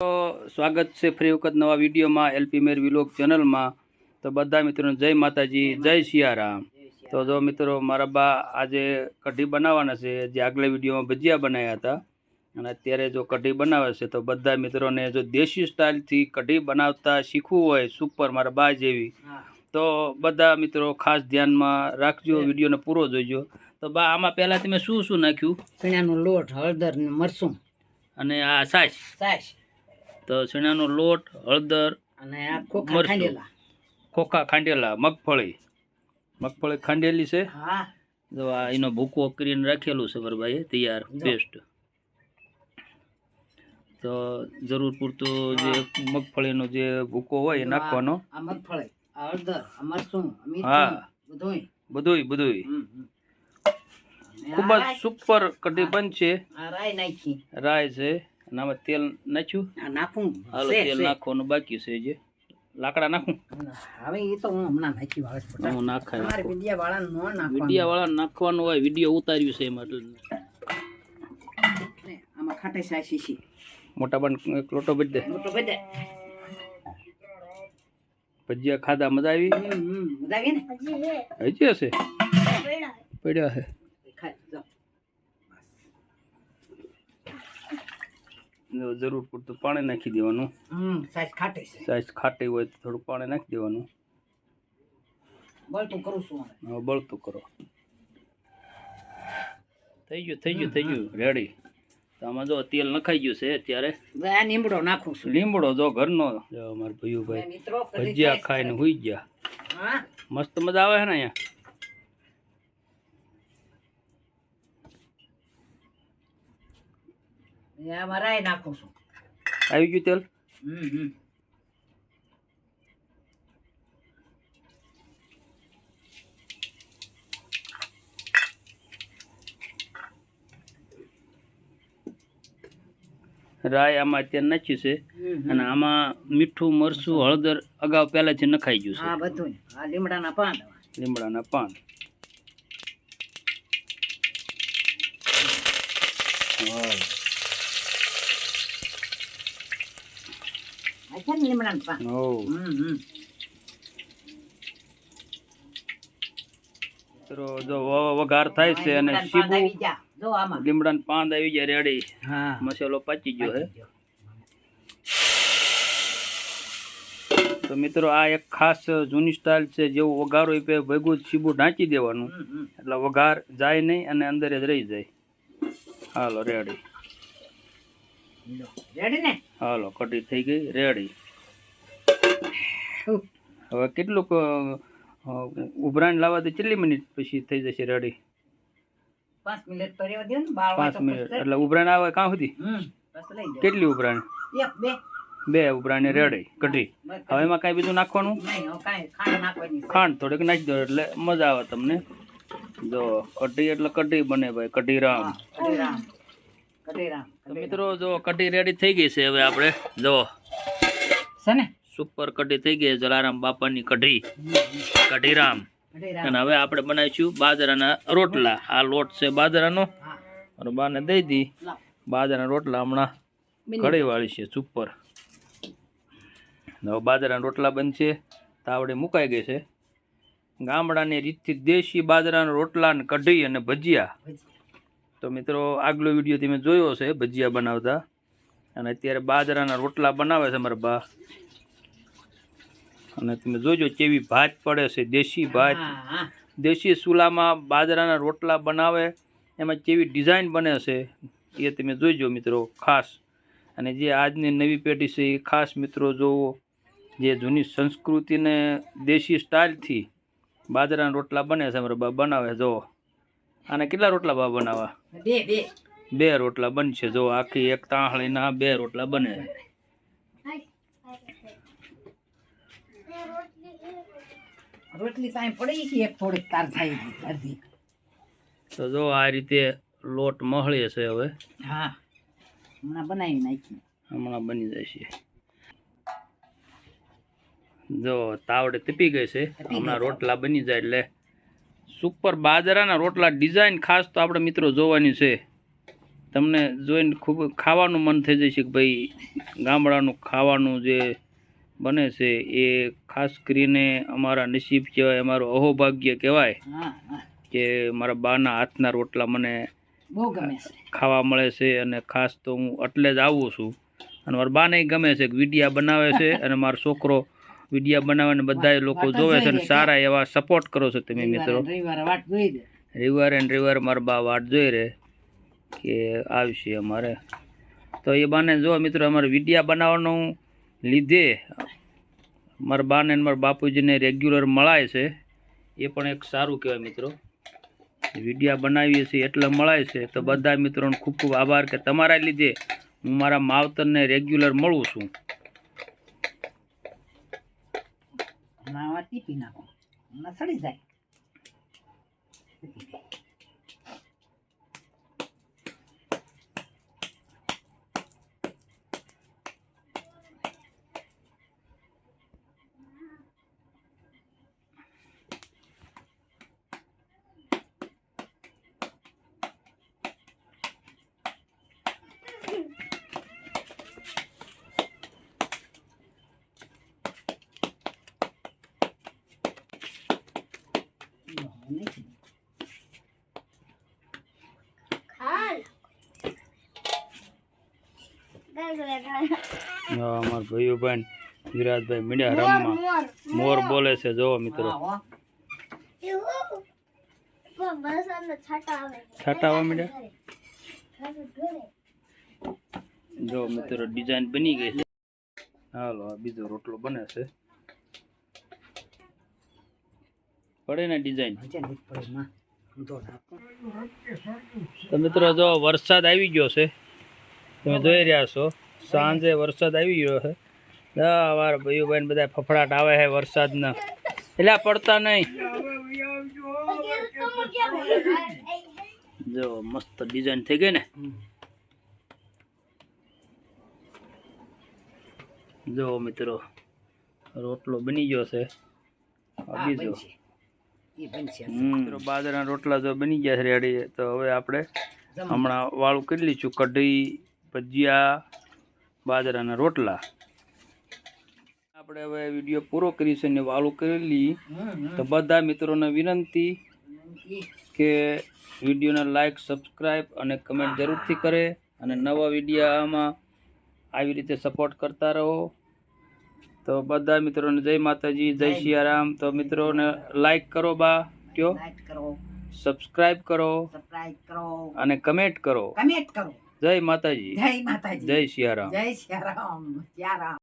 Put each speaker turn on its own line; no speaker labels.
તો સ્વાગત છે ફરી વખત નવા વિડીયોમાં એલપી મેર વિલોક ચેનલમાં. તો બધા મિત્રોને જય માતાજી જય સિયારામ તો જો મિત્રો મારા બા આજે કઢી બનાવવાના છે જે આગલા વિડીયોમાં ભજીયા બનાવ્યા હતા. અને અત્યારે જો કઢી બનાવે છે તો બધા મિત્રોને જો દેશી સ્ટાઇલથી કઢી બનાવતા શીખવું હોય સુપર મારા બા જેવી. તો બધા મિત્રો ખાસ ધ્યાનમાં રાખજો વિડીયોને પૂરો જોઈજો તો બા આમાં પહેલાં તમે શું શું નાખ્યું?
ચણાનો લોટ હળદર મરસું
અને આ સાસ.
સાસ.
તો ચણાનો લોટ હળદર
અને ખોખા
મરચું.
ખાંડેલા.
ખોખા ખાંડેલા મગફળી. મગફળી ખાંડેલી છે.
હા.
જો આ એનો ભૂકો કરીને રાખેલું છે વરભાઈ તૈયાર
બેસ્ટ
પેસ્ટ તો જરૂર પૂરતું જે મગફળીનો જે ભૂકો હોય એ નાખવાનો.
મગફળી હળદર
હા.
બધુંય.
બધુંય ખૂબ જ સુપર કઢી બનશે.
નાખી.
રાય છે. અને આમાં તેલ નાખ્યું?
નાખું.
હાલો તેલ નાખવાનું બાકી છે જે. લાકડા નાખું?
હવે એ તો હું હમણાં નાખી વાળે
હું નાખાય
મારે વિડિયા વાળા નો નાખવાનું.
વિડિયા વાળા નાખવાનું હોય વીડિયો ઉતાર્યું છે એમાં એટલે.
આમાં ખાટે સાસી છે.
મોટા પણ એક લોટો ભરી દે.
લોટો ભરી દે.
ભજીયા ખાધા મજા આવી?
મજા આવી ને?
હજી હશે? પડ્યા. છે જરૂર પૂરતું પાણી નાખી દેવાનું. સાઈઝ ખાટી હોય તો થોડું પાણી નાખી દેવાનું.
બળતું કરું છું હવે.
બળતું કરો. થઈ ગયું થઈ ગયું થઈ ગયું. રેડી તો આમાં જો તેલ નખાઈ ગયું છે અત્યારે.
લીમડો નાખું છું.
લીમડો જો ઘરનો. અમારા ભૈયુભાઈ ભજીયા ખાઈને હુઈ ગયા. મસ્ત મજા આવે છે ને અહીંયા?
એ આમાં રાઈ નાખું છું.
આવી ગયું તેલ?
હમ હમ.
રાય આમાં અત્યારે નાખ્યું છે. અને આમાં મીઠું મરચું હળદર અગાઉ પહેલાંથી નખાઈ ગયું
હા
છે
બધું આ લીમડાના પાન
લીમડાના પાન વાહ.
પાન
હો
હમ હમ
મિત્રો જો વઘાર થાય છે અને સીબું લીમડાના પાંદ આવી જાય રેડી
હા
મસાલો પાચી ગયો હે તો મિત્રો આ એક ખાસ જૂની સ્ટાઇલ છે જેવું વઘાર હોય પે ભેગું સીબું ઢાંચી દેવાનું એટલે વઘાર જાય નહીં અને અંદર જ રહી જાય હાલો રેડી.
રેડી ને?
હાલો કટી થઈ ગઈ રેડી. હવે કેટલુંક ઉભરાણ લાવવા તો કેટલી મિનિટ પછી થઈ જશે રેડી?
પાંચ મિનિટ તો દે ને
પાંચ મિનિટ એટલે ઉભરાણ આવે કાં સુધી. કેટલી ઉભરાણ?
એક બે.
બે રેડી કઢી. હવે એમાં કાંઈ બીજું નાખવાનું?
ખાંડ
થોડીક નાખી દો એટલે મજા આવે તમને. જો કઢી એટલે કઢી બને ભાઈ કઢી રામ
કઢી રામ કઢીરામ.
તો મિત્રો જો કઢી રેડી થઈ ગઈ છે હવે આપણે. જો.
છે ને?
સુપર કઢી થઈ ગઈ જલારામ બાપાની કઢી. કઢી રામ
કઢીરામ.
અને હવે આપણે બનાવીશું બાજરાના રોટલા. આ લોટ છે બાજરાનો. અને બાને દઈ દી. બાજરાના રોટલા હમણાં કઢી વાળી છે સુપર હવે બાજરાના રોટલા બનશે. તાવડી મુકાઈ ગઈ છે. ગામડાની રીતથી દેશી બાજરાના રોટલા અને કઢી અને ભજીયા. તો મિત્રો આગલો વીડિયો તમે જોયો છે ભજીયા બનાવતા. અને અત્યારે બાજરાના રોટલા બનાવે છે મારા બા. અને તમે જોજો કેવી ભાત પડે છે દેશી ભાત. દેશી ચૂલામાં બાજરાના રોટલા બનાવે એમાં કેવી ડિઝાઇન બને છે એ તમે જોઈજો મિત્રો ખાસ. અને જે આજની નવી પેઢી છે એ ખાસ મિત્રો જોવો. જે જૂની સંસ્કૃતિને દેશી સ્ટાઇલથી બાજરાના રોટલા બને છે મારા બા બનાવે જો આને કેટલા રોટલા બા બનાવવા?
બે બે.
બે રોટલા બનશે. જો આખી એક તાંહળીના બે રોટલા બને.
રોટલી કાંઈ પડી છે એક થોડીક તાર થાય અડધી.
તો જો આ રીતે લોટ મહળે છે હવે.
હા. હમણાં બનાવી નાખી
હમણાં બની જશે જો તાવડે તપી ગઈ છે. હમણાં રોટલા બની જાય એટલે સુપર બાજરાના રોટલા ડિઝાઇન ખાસ તો આપણે મિત્રો જોવાની છે. તમને જોઈને ખૂબ ખાવાનું મન થઈ જશે કે ભાઈ ગામડાનું ખાવાનું જે બને છે એ ખાસ કરીને અમારા નસીબ કહેવાય અમારું અહોભાગ્ય કહેવાય કે મારા બાના હાથના રોટલા મને
બહુ
ખાવા મળે છે અને ખાસ તો હું એટલે જ આવું છું. અને મારા બાને ગમે છે કે વિડીયા બનાવે છે અને મારો છોકરો વિડીયા બનાવવાને બધા લોકો જોવે છે અને સારા એવા સપોર્ટ કરો છો તમે મિત્રો.
રવિવારે એન્ડ રિવર જોઈ
ને રવિવારે મારા બા વાટ જોઈ રહે કે આવશે અમારે. તો એ બાને જો મિત્રો અમારે વિડીયા બનાવવાનું લીધે મારા બાને ને મારા બાપુજીને રેગ્યુલર મળાય છે. એ પણ એક સારું કહેવાય મિત્રો. વિડીયા બનાવીએ છીએ એટલે મળાય છે. તો બધા મિત્રોનો ખૂબ ખૂબ આભાર કે તમારા લીધે હું મારા માવતરને રેગ્યુલર મળું છું.
નાવા ટીપી નાખો હમણાં સડી જાય
હા, અમારા ભાઈઓ ભાઈ વિરાજભાઈ મીડિયા રમવા. મોર બોલે છે જોવો મિત્રો.
છાટાવા હો.
મીડિયા? જો મિત્રો ડિઝાઇન બની ગઈ છે. હાલો આ બીજો રોટલો બને છે. પડે ને ડિઝાઇન
તો
મિત્રો જો વરસાદ આવી ગયો છે તમે જોઈ રહ્યા છો સાંજે વરસાદ આવી ગયો છે. હા અમારા ભાઈઓ બહેન બધા ફફડાટ આવે છે વરસાદના. એટલે પડતા નહીં. જો મસ્ત ડિઝાઇન થઈ ગઈ ને. જો મિત્રો રોટલો બની ગયો છે. આવી
હા,
મિત્રો બાજરાના રોટલા જો બની ગયા છે રેડી તો હવે આપણે હમણાં વાળું કરી લઈશું કઢી ભજીયા બાજરાના રોટલા. આપણે હવે વીડિયો પૂરો કરીશું ને વાળું કરી
હમ.
તો બધા મિત્રોને વિનંતી કે વિડીયોને લાઈક સબસ્ક્રાઈબ અને કમેન્ટ જરૂરથી કરે અને નવા વિડીયામાં આવી રીતે સપોર્ટ કરતા રહો. તો બધા મિત્રોને જય માતાજી જય સિયારામ તો મિત્રોને લાઈક કરો બા કયો?
લાઈક કરો.
સબસ્ક્રાઈબ
કરો.
અને કમેન્ટ કરો.
કમેન્ટ કરો.
જય માતાજી.
જય માતાજી.
જય સિયારામ
જય શ્રી રામ શ્રી રામ